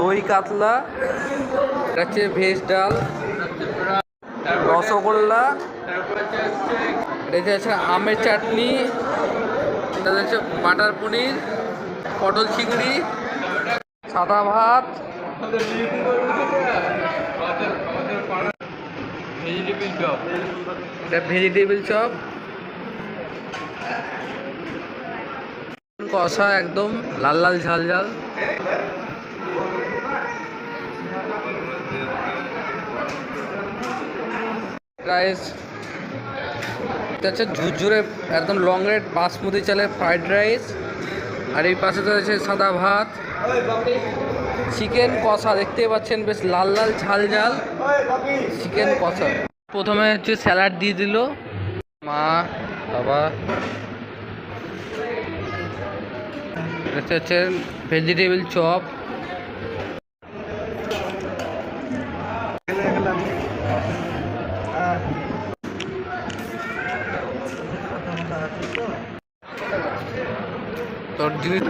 দই কাতলা এটা হচ্ছে ভেজ ডাল, রসগোল্লা, এটা হচ্ছে আমের চাটনি, এটা হচ্ছে বাটার পনির, পটল চিংড়ি, সাদা ভাত। Vegetable chop. কষা একদম, লাল লাল ঝাল ঝাল। রাইস। এটা হচ্ছে ঝুরঝুরে একদম লং রেড বাসমতি চালের ফ্রাইড রাইস আর এই পাশে তো আছে সাদা ভাত। চিকেন কষা, দেখতেই পাচ্ছেন বেশ লাল লাল ঝাল ঝাল। চিকেন কষা। প্রথমে হচ্ছে স্যালাড দিয়ে দিল। মা, বাবা। হচ্ছে ভেজিটেবিল চপ তোর জিনিস